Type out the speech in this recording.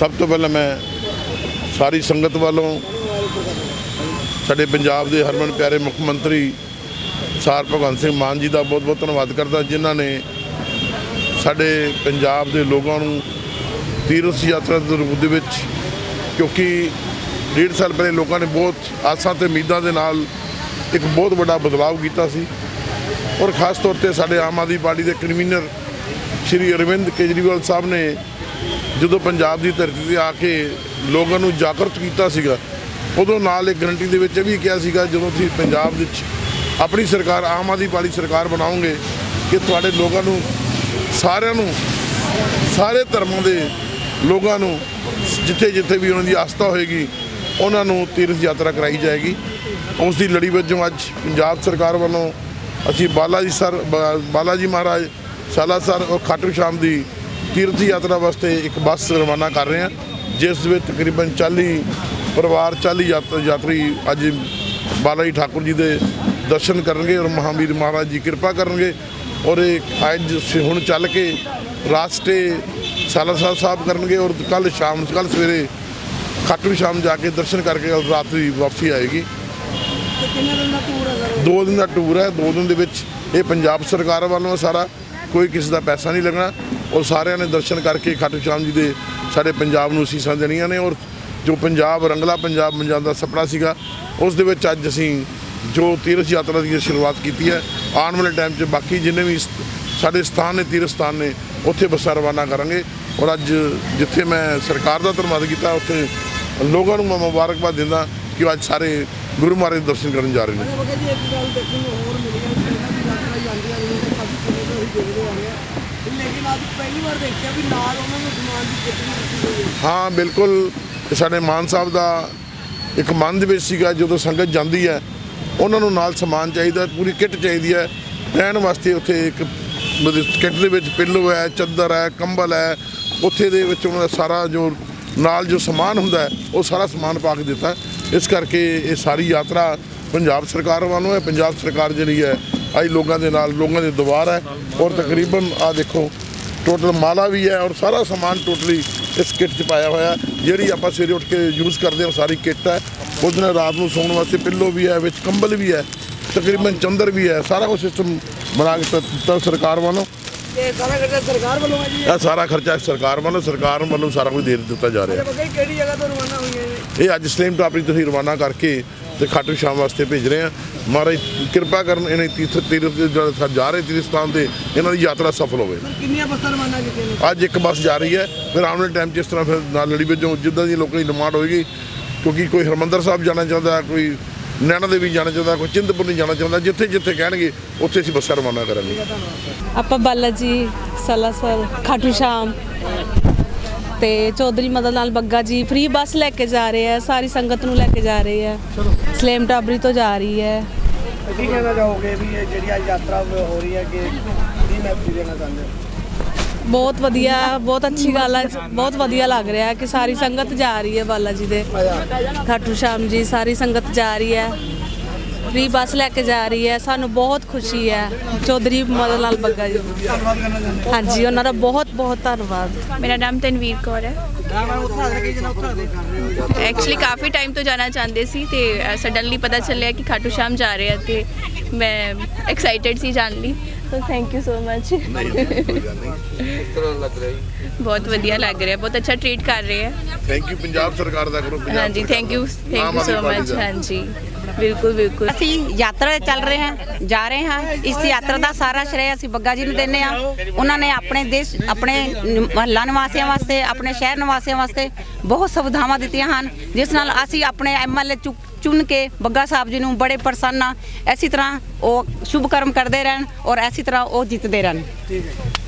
ਸਭ ਤੋਂ ਪਹਿਲਾਂ ਮੈਂ ਸਾਰੀ ਸੰਗਤ ਵੱਲੋਂ ਸਾਡੇ ਪੰਜਾਬ ਦੇ ਹਰਮਨ ਪਿਆਰੇ ਮੁੱਖ ਮੰਤਰੀ ਸਾਰ ਭਗਵੰਤ ਸਿੰਘ ਮਾਨ ਜੀ ਦਾ ਬਹੁਤ ਬਹੁਤ ਧੰਨਵਾਦ ਕਰਦਾ, ਜਿਨ੍ਹਾਂ ਨੇ ਸਾਡੇ ਪੰਜਾਬ ਦੇ ਲੋਕਾਂ ਨੂੰ ਤੀਰਥ ਯਾਤਰਾ ਦੇ ਰੂਪ ਦੇ ਵਿੱਚ, ਕਿਉਂਕਿ ਡੇਢ ਸਾਲ ਪਹਿਲੇ ਲੋਕਾਂ ਨੇ ਬਹੁਤ ਆਸਾਂ ਤੇ ਉਮੀਦਾਂ ਦੇ ਨਾਲ ਇੱਕ ਬਹੁਤ ਵੱਡਾ ਬਦਲਾਅ ਕੀਤਾ ਸੀ। ਔਰ ਖਾਸ ਤੌਰ ਤੇ ਸਾਡੇ ਆਮ ਆਦਮੀ ਪਾਰਟੀ ਦੇ ਕਨਵੀਨਰ ਸ਼੍ਰੀ ਅਰਵਿੰਦ ਕੇਜਰੀਵਾਲ ਸਾਹਿਬ ਨੇ ਜਦੋਂ ਪੰਜਾਬ ਦੀ ਧਰਤੀ ਤੇ ਆ ਕੇ ਲੋਕਾਂ ਨੂੰ ਜਾਗਰਤ ਕੀਤਾ ਸੀਗਾ, ਉਦੋਂ ਨਾਲ ਇੱਕ ਗਰੰਟੀ ਦੇ ਵਿੱਚ ਇਹ ਵੀ ਕਿਹਾ ਸੀਗਾ, ਜਦੋਂ ਤੁਸੀਂ ਪੰਜਾਬ ਵਿੱਚ ਆਪਣੀ ਸਰਕਾਰ, ਆਮ ਆਦਮੀ ਪਾਰਟੀ ਸਰਕਾਰ ਬਣਾਓਗੇ, ਕਿ ਤੁਹਾਡੇ ਲੋਕਾਂ ਨੂੰ, ਸਾਰਿਆਂ ਨੂੰ, ਸਾਰੇ ਧਰਮਾਂ ਦੇ ਲੋਕਾਂ ਨੂੰ ਜਿੱਥੇ ਜਿੱਥੇ ਵੀ ਉਹਨਾਂ ਦੀ ਆਸਥਾ ਹੋਏਗੀ, ਉਹਨਾਂ ਨੂੰ ਤੀਰਥ ਯਾਤਰਾ ਕਰਾਈ ਜਾਏਗੀ। ਉਸ ਦੀ ਲੜੀ ਵਜੋਂ ਅੱਜ ਪੰਜਾਬ ਸਰਕਾਰ ਵੱਲੋਂ ਅਸੀਂ ਬਾਲਾ ਜੀ ਸਰ, ਬਾ- ਬਾਲਾ ਜੀ ਮਹਾਰਾਜ ਸਾਲਾਸਰ ਔਰ ਖਾਟੂ ਸ਼ਾਮ ਦੀ ਤੀਰਥ ਯਾਤਰਾ ਵਾਸਤੇ ਇੱਕ ਬੱਸ ਰਵਾਨਾ ਕਰ ਰਹੇ ਹਾਂ ਜਿਸ ਵਿੱਚ ਤਕਰੀਬਨ 40 ਪਰਿਵਾਰ 40 ਯਾਤ- ਯਾਤਰੀ ਅੱਜ ਬਾਲਾ ਜੀ ਠਾਕੁਰ ਜੀ ਦੇ ਦਰਸ਼ਨ ਕਰਨਗੇ ਔਰ ਮਹਾਵੀਰ ਮਹਾਰਾਜ ਜੀ ਕਿਰਪਾ ਕਰਨਗੇ ਔਰ ਇਹ ਅੱਜ ਹੁਣ ਚੱਲ ਕੇ ਰਾਸਤੇ ਸਾਲਾਸਰ ਸਾਹਿਬ ਕਰਨਗੇ ਔਰ ਕੱਲ ਸ਼ਾਮ ਕੱਲ ਸਵੇਰੇ ਖਾਟੂ ਸ਼ਾਮ ਜਾ ਕੇ ਦਰਸ਼ਨ ਕਰਕੇ ਔਰ ਰਾਤ ਦੀ ਵਾਪਸੀ ਆਏਗੀ। ਦਾ ਦਿਨ ਦਾ ਟੂਰ ਹੈ ਦੋ ਦਿਨ ਦੇ ਵਿੱਚ ਇਹ ਪੰਜਾਬ ਸਰਕਾਰ ਵੱਲੋਂ ਸਾਰਾ। ਕੋਈ ਕਿਸੇ ਦਾ ਪੈਸਾ ਨਹੀਂ ਲੱਗਣਾ। ਔਰ ਸਾਰਿਆਂ ਨੇ ਦਰਸ਼ਨ ਕਰਕੇ ਖਾਟੂ ਸ਼ਾਮ ਜੀ ਦੇ ਸਾਡੇ ਪੰਜਾਬ ਨੂੰ ਅਸੀਸਾਂ ਦੇਣੀਆਂ ਨੇ ਔਰ ਜੋ ਪੰਜਾਬ ਰੰਗਲਾ ਪੰਜਾਬ ਪੰਜਾਬ ਦਾ ਸੁਪਨਾ ਸੀਗਾ, ਉਸ ਦੇ ਵਿੱਚ ਅੱਜ ਅਸੀਂ ਜੋ ਤੀਰਥ ਯਾਤਰਾ ਦੀ ਸ਼ੁਰੂਆਤ ਕੀਤੀ ਹੈ, ਆਉਣ ਵਾਲੇ ਟਾਈਮ 'ਚ ਬਾਕੀ ਜਿੰਨੇ ਵੀ ਸ- ਸਾਡੇ ਸਥਾਨ ਨੇ, ਤੀਰਥ ਸਥਾਨ ਨੇ, ਉੱਥੇ ਬੱਸਾਂ ਰਵਾਨਾ ਕਰਾਂਗੇ। ਔਰ ਅੱਜ ਜਿੱਥੇ ਮੈਂ ਸਰਕਾਰ ਦਾ ਧੰਨਵਾਦ ਕੀਤਾ, ਉੱਥੇ ਲੋਕਾਂ ਨੂੰ ਮੈਂ ਮੁਬਾਰਕਬਾਦ ਦਿੰਦਾ ਕਿ ਅੱਜ ਸਾਰੇ ਗੁਰੂ ਮਹਾਰਾਜ ਦੇ ਦਰਸ਼ਨ ਕਰਨ ਜਾ ਰਹੇ ਨੇ। ਦੇਖਦੇ ਆ ਰਹੇ ਹਾਂ ਲੇਕਿਨ ਅੱਜ ਪਹਿਲੀ ਵਾਰ ਦੇਖਿਆ ਵੀ ਨਾਲ ਉਹਨਾਂ ਨੂੰ ਸਮਾਨ ਦੀ ਕਿਤਨੀ ਦਿੱਤੀ ਹੋਈ ਹੈ। ਹਾਂ, ਬਿਲਕੁਲ ਸਾਡੇ ਮਾਨ ਸਾਹਿਬ ਦਾ ਇੱਕ ਮਨ ਦੇ ਵਿੱਚ ਸੀਗਾ, ਜਦੋਂ ਸੰਗਤ ਜਾਂਦੀ ਹੈ, ਉਹਨਾਂ ਨੂੰ ਨਾਲ ਸਮਾਨ ਚਾਹੀਦਾ, ਪੂਰੀ ਕਿੱਟ ਚਾਹੀਦੀ ਹੈ। ਰਹਿਣ ਵਾਸਤੇ ਉੱਥੇ ਇੱਕ ਕਿੱਟ ਦੇ ਵਿੱਚ ਪਿੱਲੋ ਹੈ, ਚੱਦਰ ਹੈ, ਕੰਬਲ ਹੈ, ਉੱਥੇ ਦੇ ਵਿੱਚ ਉਹਨਾਂ ਦਾ ਸਾਰਾ ਜੋ ਨਾਲ ਜੋ ਸਮਾਨ ਹੁੰਦਾ ਉਹ ਸਾਰਾ ਸਮਾਨ ਪਾ ਕੇ ਦਿੱਤਾ। ਇਸ ਕਰਕੇ ਇਹ ਸਾਰੀ ਯਾਤਰਾ ਪੰਜਾਬ ਸਰਕਾਰ ਵੱਲੋਂ ਹੈ, ਪੰਜਾਬ ਸਰਕਾਰ ਜਿਹੜੀ ਹੈ ਅੱਜ ਲੋਕਾਂ ਦੇ ਨਾਲ ਲੋਕਾਂ ਦੇ ਦੁਆਰ ਹੈ ਔਰ ਤਕਰੀਬਨ ਆ ਦੇਖੋ ਟੋਟਲ ਮਾਲਾ ਵੀ ਹੈ ਔਰ ਸਾਰਾ ਸਮਾਨ ਟੋਟਲੀ ਇਸ ਕਿੱਟ 'ਚ ਪਾਇਆ ਹੋਇਆ ਹੈ। ਜਿਹੜੀ ਆਪਾਂ ਸਵੇਰੇ ਉੱਠ ਕੇ ਯੂਜ਼ ਕਰਦੇ ਹਾਂ ਸਾਰੀ ਕਿੱਟ ਹੈ। ਉਹਦੇ ਨਾਲ ਰਾਤ ਨੂੰ ਸੌਣ ਵਾਸਤੇ ਪਿੱਲੋ ਵੀ ਹੈ ਵਿੱਚ ਕੰਬਲ ਵੀ ਹੈ ਤਕਰੀਬਨ ਚੰਦਰ ਵੀ ਹੈ ਸਾਰਾ ਕੁਝ ਸਿਸਟਮ ਬਣਾ ਕੇ ਦਿੱਤਾ- ਸਰਕਾਰ ਵੱਲੋਂ। ਤੇ ਸਾਰਾ ਖਰਚਾ ਸਰਕਾਰ ਵੱਲੋਂ ਹੈ ਜੀ? ਇਹ ਸਾਰਾ ਖਰਚਾ ਸਰਕਾਰ ਵੱਲੋਂ ਸਰਕਾਰ ਵੱਲੋਂ ਸਾਰਾ ਕੁਝ ਦੇ ਦਿੱਤਾ ਜਾ ਰਿਹਾ। ਜੀ ਕਿਹੜੀ ਜਗ੍ਹਾ ਤੋਂ ਰਵਾਨਾ ਹੋਈਆਂ ਇਹ? ਇਹ ਅੱਜ ਸਲੇਮ ਟਾਪਰੀ ਤੋਂ ਹੀ ਰਵਾਨਾ ਕਰਕੇ ਤੇ ਖਾਟੂ ਸ਼ਾਮ ਵਾਸਤੇ ਭੇਜ ਰਹੇ ਹਾਂ। ਮਹਾਰਾਜ ਕਿਰਪਾ ਕਰਨ ਇਹਨਾਂ ਦੀ ਤੀਰਥ ਤੀਰਥ ਦੇ ਜਿਹੜੇ ਜਾ ਰਹੇ ਤੀਰਥ ਸਥਾਨ ਤੇ ਇਹਨਾਂ ਦੀ ਯਾਤਰਾ ਸਫਲ ਹੋਵੇ। ਕਿੰਨੀਆਂ ਬੱਸਾਂ ਰਵਾਨਾ ਕੀਤੀਆਂ ਨੇ? ਅੱਜ ਇੱਕ ਬੱਸ ਜਾ ਰਹੀ ਹੈ। ਫਿਰ ਆਉਣ ਵਾਲੇ ਟਾਈਮ 'ਚ ਇਸ ਤਰ੍ਹਾਂ ਫਿਰ ਨਾਲ ਲੜੀ ਵਜੋਂ ਜਿੱਦਾਂ ਦੀ ਲੋਕਾਂ ਦੀ ਡਿਮਾਂਡ ਹੋਏਗੀ ਕਿਉਂਕਿ ਕੋਈ ਹਰਮੰਦਰ ਸਾਹਿਬ ਜਾਣਾ ਚਾਹੁੰਦਾ ਕੋਈ ਨੈਣਾ ਦੇਵੀ ਜਾਣਾ ਚਾਹੁੰਦਾ ਕੋਈ ਚਿੰਤਪੁਰਨੀ ਜਾਣਾ ਚਾਹੁੰਦਾ ਜਿੱਥੇ ਜਿੱਥੇ ਕਹਿਣਗੇ ਉੱਥੇ ਅਸੀਂ ਬੱਸਾਂ ਰਵਾਨਾ ਕਰਾਂਗੇ। ਆਪਾਂ ਬਾਲਾ ਜੀ ਸਾਲਾਸਰ ਖਾਟੂ ਸ਼ਾਮ। ਤੇ ਚੌਧਰੀ ਮਦਨ ਲਾਲ ਬੱਗਾ ਜੀ ਫ੍ਰੀ ਬੱਸ ਲੈ ਕੇ ਜਾ ਰਹੇ ਆ ਸਾਰੀ ਸੰਗਤ ਨੂੰ ਲੈ ਕੇ ਜਾ ਰਹੇ ਆ। ਸਲੇਮ ਟਾਬਰੀ ਤੋਂ ਜਾ ਰਹੀ ਹੈ। ਕੀ ਕਹਿਣਾ ਚਾਹੋਗੇ ਵੀ ਇਹ ਜਿਹੜੀ ਅੱਜ ਯਾਤਰਾ ਹੋ ਰਹੀ ਹੈ ਕਿ ਕੀ ਮੈਸੇਜ ਦੇਣਾ ਚਾਹੁੰਦੇ ਬਹੁਤ ਵਧੀਆ ਬਹੁਤ ਅੱਛੀ ਗੱਲ ਹੈ ਬਹੁਤ ਵਧੀਆ ਲੱਗ ਰਿਹਾ ਕਿ ਸਾਰੀ ਸੰਗਤ ਜਾ ਰਹੀ ਹੈ ਬਾਲਾ ਜੀ ਦੇ। ਖਾਟੂ ਸ਼ਾਮ ਜੀ ਸਾਰੀ ਸੰਗਤ ਜਾ ਰਹੀ ਹੈ। ਫ੍ਰੀ ਬੱਸ ਲੈ ਕੇ ਜਾ ਰਹੀ ਹੈ ਸਾਨੂੰ ਬਹੁਤ ਖੁਸ਼ੀ ਹੈ। ਚੌਧਰੀ ਮਦਨ ਲਾਲ ਬੱਗਾ ਜੀ। ਧੰਨਵਾਦ ਕਰਨਾ ਚਾਹੁੰਦੇ ਹੋ ਹਾਂਜੀ ਉਹਨਾਂ ਦਾ ਬਹੁਤ ਬਹੁਤ ਧੰਨਵਾਦ। ਮੇਰਾ ਨਾਮ ਤਨਵੀਰ ਕੌਰ ਹੈ। ਐਕਚੁਅਲੀ ਕਾਫੀ ਟਾਈਮ ਤੋਂ ਜਾਣਾ ਚਾਹੁੰਦੇ ਸੀ ਤੇ ਸਡਨਲੀ ਪਤਾ ਚੱਲਿਆ ਕਿ ਖਾਟੂ ਸ਼ਾਮ ਜਾ ਰਹੇ ਆ ਤੇ ਮੈਂ ਐਕਸਾਈਟਿਡ ਸੀ ਜਾਣ ਲਈ। ਤਾਂ ਥੈਂਕ ਯੂ ਸੋ ਮਚ ਬਹੁਤ ਵਧੀਆ ਲੱਗ ਰਿਹਾ ਬਹੁਤ ਅੱਛਾ ਟ੍ਰੀਟ ਕਰ ਰਹੇ ਆ। ਥੈਂਕ ਯੂ ਪੰਜਾਬ ਸਰਕਾਰ ਦਾ ਕਰੋ ਪੰਜਾਬ ਹਾਂਜੀ thank you. Thank you so much. ਹਾਂਜੀ। ਬਿਲਕੁਲ ਬਿਲਕੁਲ। ਅਸੀਂ ਯਾਤਰਾ ਤੇ ਚੱਲ ਰਹੇ ਹਾਂ, ਜਾ ਰਹੇ ਹਾਂ। ਇਸ ਯਾਤਰਾ ਦਾ ਸਾਰਾ ਸ਼੍ਰੇਅ ਅਸੀਂ ਬੱਗਾ ਜੀ ਨੂੰ ਦਿੰਦੇ ਹਾਂ। ਉਹਨਾਂ ਨੇ ਆਪਣੇ ਦੇਸ਼, ਆਪਣੇ ਮਹੱਲਾ ਨਿਵਾਸੀਆਂ ਵਾਸਤੇ, ਆਪਣੇ ਸ਼ਹਿਰ ਨਿਵਾਸੀਆਂ ਵਾਸਤੇ ਬਹੁਤ ਸੁਵਿਧਾਵਾਂ ਦਿੱਤੀਆਂ ਹਨ। ਜਿਸ ਨਾਲ ਅਸੀਂ ਆਪਣੇ ਐਮਐਲਏ ਚੁਣ ਕੇ ਬੱਗਾ ਸਾਹਿਬ ਜੀ ਨੂੰ ਬੜੇ ਪ੍ਰਸੰਨ ਹਾਂ। ਇਸੇ ਤਰ੍ਹਾਂ ਉਹ ਸ਼ੁਭ ਕਰਮ ਕਰਦੇ ਰਹਿਣ ਔਰ ਇਸੇ ਤਰ੍ਹਾਂ ਉਹ ਜਿੱਤਦੇ ਰਹਿਣ। ਠੀਕ ਹੈ